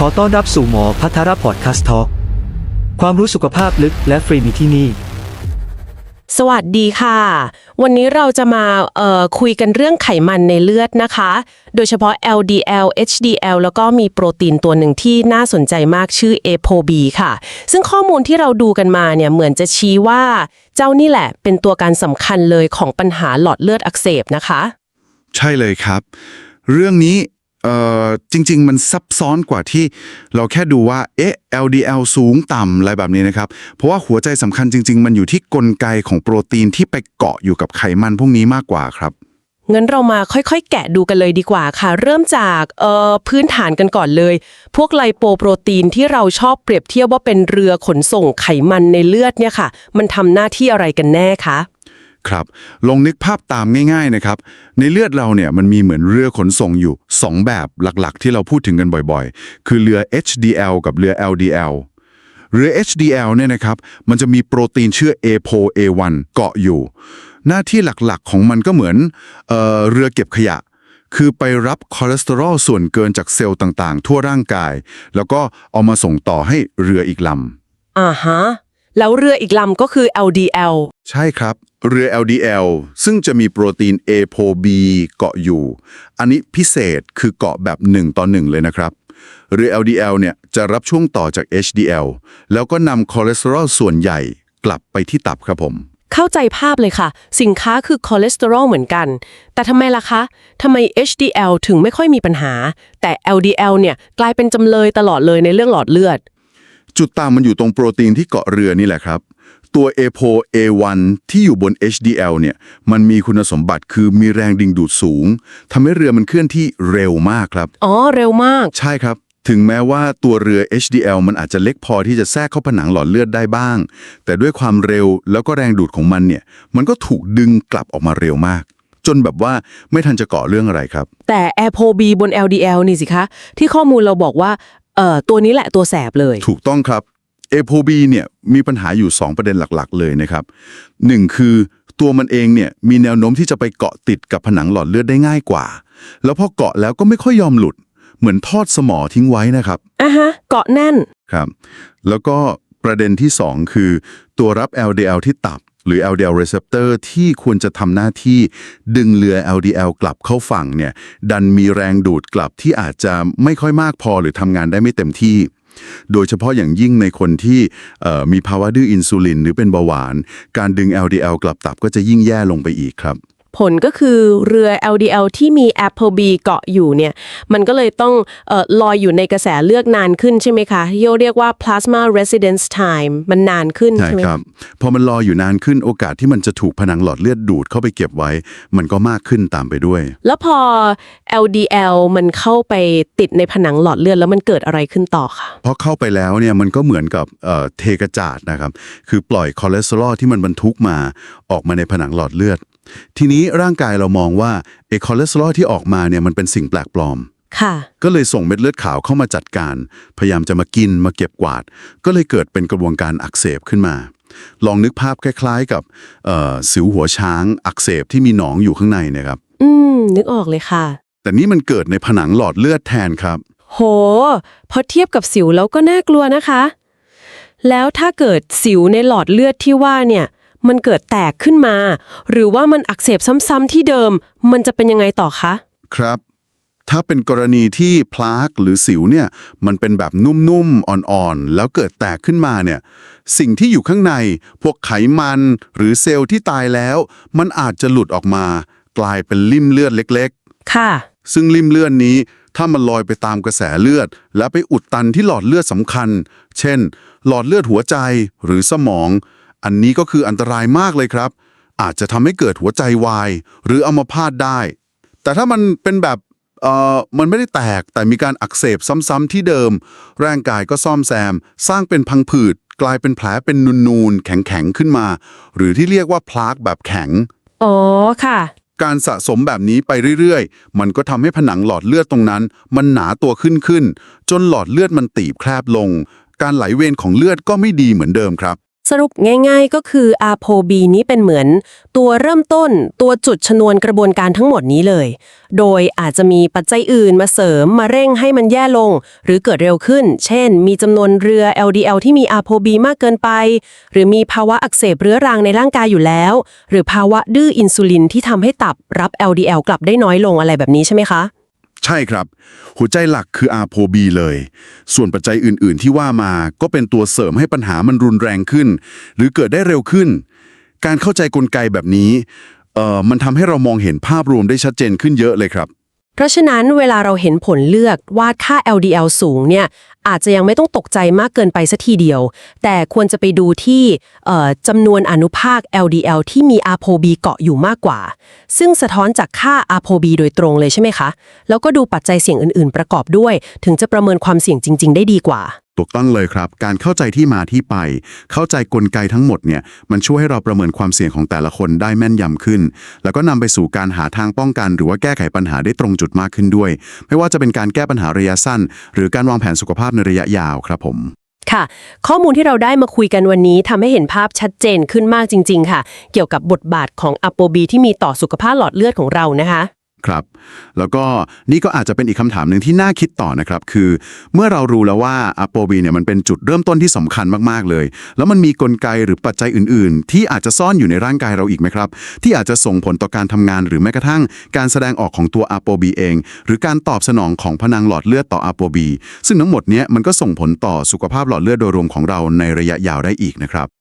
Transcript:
ขอต้อนรับสู่หมอพัทรพอดคาสต์ทอความรู้สุขภาพลึกและฟรีมีที่นี่ สวัสดีค่ะ วันนี้เราจะมาเอ่อคุยกันเรื่องไขมันในเลือดนะคะ โดยเฉพาะ LDL HDL แล้วก็มีโปรตีนตัวหนึ่งที่น่าสนใจมากชื่อ ApoB ค่ะ ซึ่งข้อมูลที่เราดูกันมาเนี่ยเหมือนจะชี้ว่า เจ้านี่แหละเป็นตัวการสำคัญเลยของปัญหาหลอดเลือดอักเสบนะคะ ใช่เลยครับ เรื่องนี้ เอ่อจริง ๆ มันซับซ้อนกว่าที่เราแค่ดูว่าเอ๊ะ LDL สูงต่ำอะไรแบบนี้นะครับ เพราะว่าหัวใจสำคัญจริง ๆ มันอยู่ที่กลไกของโปรตีนที่ไปเกาะอยู่กับไขมันพวกนี้มากกว่าครับ งั้นเรามาค่อยๆ แกะดูกันเลยดีกว่าค่ะ เริ่มจากเอ่อพื้นฐานกันก่อนเลย พวกไลโปโปรตีนที่เราชอบเปรียบเทียบว่าเป็นเรือขนส่งไขมันในเลือดเนี่ยค่ะ มันทำหน้าที่อะไรกันแน่คะ ครับ ลองนึกภาพตามง่ายๆนะครับ ในเลือดเราเนี่ยมันมีเหมือนเรือขนส่งอยู่ 2 แบบหลักๆ ที่เราพูดถึงกันบ่อยๆ คือเรือ HDL กับเรือ LDL เรือ HDL เนี่ยนะครับมันจะมีโปรตีนชื่อ ApoA1 เกาะอยู่ หน้าที่หลักๆของมันก็เหมือนเออเรือเก็บขยะ คือไปรับคอเลสเตอรอลส่วนเกินจากเซลล์ต่างๆ ทั่วร่างกาย แล้วก็เอามาส่งต่อให้เรืออีกลำอ่าฮะ แล้วเรืออีกลำก็คือ LDL ใช่ครับ เรือ LDL ซึ่งจะมีโปรตีน ApoB เกาะอยู่ อันนี้พิเศษคือเกาะแบบ 1 ต่อ 1 เลยนะครับ เรือ LDL เนี่ยจะรับช่วงต่อจาก HDL แล้วก็นำคอเลสเตอรอลส่วนใหญ่กลับไปที่ตับครับผม เข้าใจภาพเลยค่ะ สินค้าคือคอเลสเตอรอลเหมือนกัน แต่ทำไมล่ะคะทำไม HDL ถึงไม่ค่อยมีปัญหา แต่ LDL เนี่ยกลายเป็นจำเลยตลอดเลยในเรื่องหลอดเลือด จุดต่างมันอยู่ตรงโปรตีนที่เกาะเรือนี่แหละครับ ตัว ApoA1 ที่อยู่บน HDL เนี่ยมันมีคุณสมบัติคือมีแรงดึงดูดสูงทำให้เรือมันเคลื่อนที่เร็วมากครับ อ๋อ เร็วมาก ใช่ครับ ถึงแม้ว่าตัวเรือ HDL มันอาจจะเล็กพอที่จะแทรกเข้าผนังหลอดเลือดได้บ้าง แต่ด้วยความเร็วแล้วก็แรงดูดของมันเนี่ย มันก็ถูกดึงกลับออกมาเร็วมาก จนแบบว่าไม่ทันจะเกาะเรื่องอะไรครับ แต่ ApoB บน LDL นี่สิคะ ที่ข้อมูลเราบอกว่า เอ่อตัวนี้แหละตัวแสบเลย ถูกต้องครับ ApoB เนี่ยมีปัญหาอยู่ 2 ประเด็นหลักๆ เลยนะครับหนึ่งคือตัวมันเองเนี่ยมีแนวโน้มที่จะไปเกาะติดกับผนังหลอดเลือดได้ง่ายกว่า แล้วพอเกาะแล้วก็ไม่ค่อยยอมหลุด เหมือนทอดสมอทิ้งไว้นะครับอะฮะ เกาะแน่น ครับ แล้วก็ประเด็นที่ 2 คือ ตัวรับ LDL ที่ตับ หรือ LDL receptor ที่ควรจะทำหน้าที่ดึงเรือ LDL กลับเข้าฝั่งเนี่ยดันมีแรงดูดกลับที่อาจจะไม่ค่อยมากพอหรือทำงานได้ไม่เต็มที่ โดยเฉพาะอย่างยิ่งในคนที่มีภาวะดื้ออินซูลินหรือเป็นเบาหวาน การดึง LDL กลับตับก็จะยิ่งแย่ลงไปอีกครับ ผลก็คือเรือ LDL ที่มี ApoB เกาะอยู่เนี่ย มันก็เลยต้องเออลอยอยู่ในกระแสเลือดนานขึ้นใช่ไหมคะที่เรียกว่า plasma residence time มันนานขึ้นใช่ใช่ไหมครับ พอมันรออยู่นานขึ้นโอกาสที่มันจะถูกผนังหลอดเลือดดูดเข้าไปเก็บไว้ มันก็มากขึ้นตามไปด้วย แล้วพอ LDL มันเข้าไปติดในผนังหลอดเลือดแล้วมันเกิดอะไรขึ้นต่อคะเพราะเข้าไปแล้วเนี่ยมันก็เหมือนกับเอ่อเทกระจาดนะครับ คือปล่อยคอเลสเตอรอลที่มันบรรทุกมาออกมาในผนังหลอดเลือด ทีนี้ร่างกายเรามองว่าไอ้คอเลสเตอรอลที่ออกมาเนี่ยมันเป็นสิ่งแปลกปลอม ค่ะ ก็เลยส่งเม็ดเลือดขาวเข้ามาจัดการ พยายามจะมากินมาเก็บกวาด ก็เลยเกิดเป็นกระบวนการอักเสบขึ้นมา ลองนึกภาพคล้าย ๆ กับเอ่อสิวหัวช้างอักเสบที่มีหนองอยู่ข้างในนะครับ อืม นึกออกเลยค่ะ แต่นี่มันเกิดในผนังหลอดเลือดแทนครับ โห พอเทียบกับสิวแล้วก็น่ากลัวนะคะ แล้วถ้าเกิดสิวในหลอดเลือดที่ว่าเนี่ย มันเกิดแตกขึ้นมา หรือว่ามันอักเสบซ้ำๆที่เดิม มันจะเป็นยังไงต่อคะ ครับ ถ้าเป็นกรณีที่พลากหรือสิวเนี่ยมันเป็นแบบนุ่มๆ อ่อนๆ แล้วเกิดแตกขึ้นมาเนี่ยสิ่งที่อยู่ข้างในพวกไขมันหรือเซลล์ที่ตายแล้ว มันอาจจะหลุดออกมา กลายเป็นลิ่มเลือดเล็กค่ะ ๆ ซึ่งลิ่มเลือดนี้ ถ้ามันลอยไปตามกระแสเลือด แล้วไปอุดตันที่หลอดเลือดสำคัญ เช่น หลอดเลือดหัวใจหรือสมอง อันนี้ก็คืออันตรายมากเลยครับ อาจจะทำให้เกิดหัวใจวาย หรืออัมพาตได้ แต่ถ้ามันเป็นแบบเอ่อมันไม่ได้แตกแต่มีการอักเสบซ้ำๆที่เดิม ร่างกายก็ซ่อมแซม สร้างเป็นพังผืด กลายเป็นแผลเป็นนูนๆ แข็งๆ ขึ้นมา หรือที่เรียกว่าพลากแบบแข็งอ๋อค่ะ การสะสมแบบนี้ไปเรื่อยๆ มันก็ทำให้ผนังหลอดเลือดตรงนั้น มันหนาตัวขึ้นขึ้น จนหลอดเลือดมันตีบแคบลง การไหลเวียนของเลือดก็ไม่ดีเหมือนเดิมครับ สรุปง่ายๆก็คือ ApoB นี้เป็นเหมือน ตัวเริ่มต้นตัวจุดชนวนกระบวนการทั้งหมดนี้เลย โดยอาจจะมีปัจจัยอื่นมาเสริมมาเร่งให้มันแย่ลง หรือเกิดเร็วขึ้น เช่น มีจำนวนเรือ LDL ที่มี ApoB มากเกินไป หรือมีภาวะอักเสบเรื้อรังในร่างกายอยู่แล้ว หรือภาวะดื้ออินซูลินที่ทำให้ตับรับ LDL กลับได้น้อยลงอะไรแบบนี้ใช่ไหมคะ ใช่ครับ หัวใจหลักคืออาโพบีเลย ส่วนปัจจัยอื่น ๆ ที่ว่ามาก็เป็นตัวเสริมให้ปัญหามันรุนแรงขึ้น หรือเกิดได้เร็วขึ้น การเข้าใจกลไกแบบนี้เอ่อมันทำให้เรามองเห็นภาพรวมได้ชัดเจนขึ้นเยอะเลยครับ เพราะฉะนั้นเวลาเราเห็นผลเลือกวาดค่า LDL สูงเนี่ยอาจจะยังไม่ต้องตกใจมากเกินไปสัทีเดียว แต่ควรจะไปดูที่จำนวนอนุภาค LDL ที่มี ApoB เกาะอยู่มากกว่า ซึ่งสะท้อนจากค่า ApoB โดยตรงเลยใช่ไหมคะ แล้วก็ดูปัจจัยเสี่ยงอื่น ๆ ประกอบด้วย ถึงจะประเมินความเสี่ยงจริง ๆ ได้ดีกว่า ถูกต้องเลยครับ การเข้าใจที่มาที่ไป เข้าใจกลไกทั้งหมดเนี่ย มันช่วยให้เราประเมินความเสี่ยงของแต่ละคนได้แม่นยำขึ้น แล้วก็นำไปสู่การหาทางป้องกัน หรือว่าแก้ไขปัญหาได้ตรงจุดมากขึ้นด้วย ไม่ว่าจะเป็นการแก้ปัญหาระยะสั้น หรือการวางแผนสุขภาพในระยะยาวครับผมค่ะ ข้อมูลที่เราได้มาคุยกันวันนี้ทำให้เห็นภาพชัดเจนขึ้นมากจริง ๆ ค่ะ เกี่ยวกับบทบาทของ ApoB ที่มีต่อสุขภาพหลอดเลือดของเรานะคะ ครับ แล้วก็นี่ก็อาจจะเป็นอีกคำถามหนึ่งที่น่าคิดต่อนะครับ คือเมื่อเรารู้แล้วว่าอะโปบีเนี่ยมันเป็นจุดเริ่มต้นที่สำคัญมากๆเลย แล้วมันมีกลไกหรือปัจจัยอื่น ๆ ที่อาจจะซ่อนอยู่ในร่างกายเราอีกไหมครับ ที่อาจจะส่งผลต่อการทำงานหรือแม้กระทั่ง การแสดงออกของตัวอะโปบีเอง หรือการตอบสนองของผนังหลอดเลือดต่ออะโปบีซึ่งทั้งหมดเนี้ยมันก็ส่งผลต่อสุขภาพหลอดเลือดโดยรวมของเราในระยะยาวได้อีกนะครับ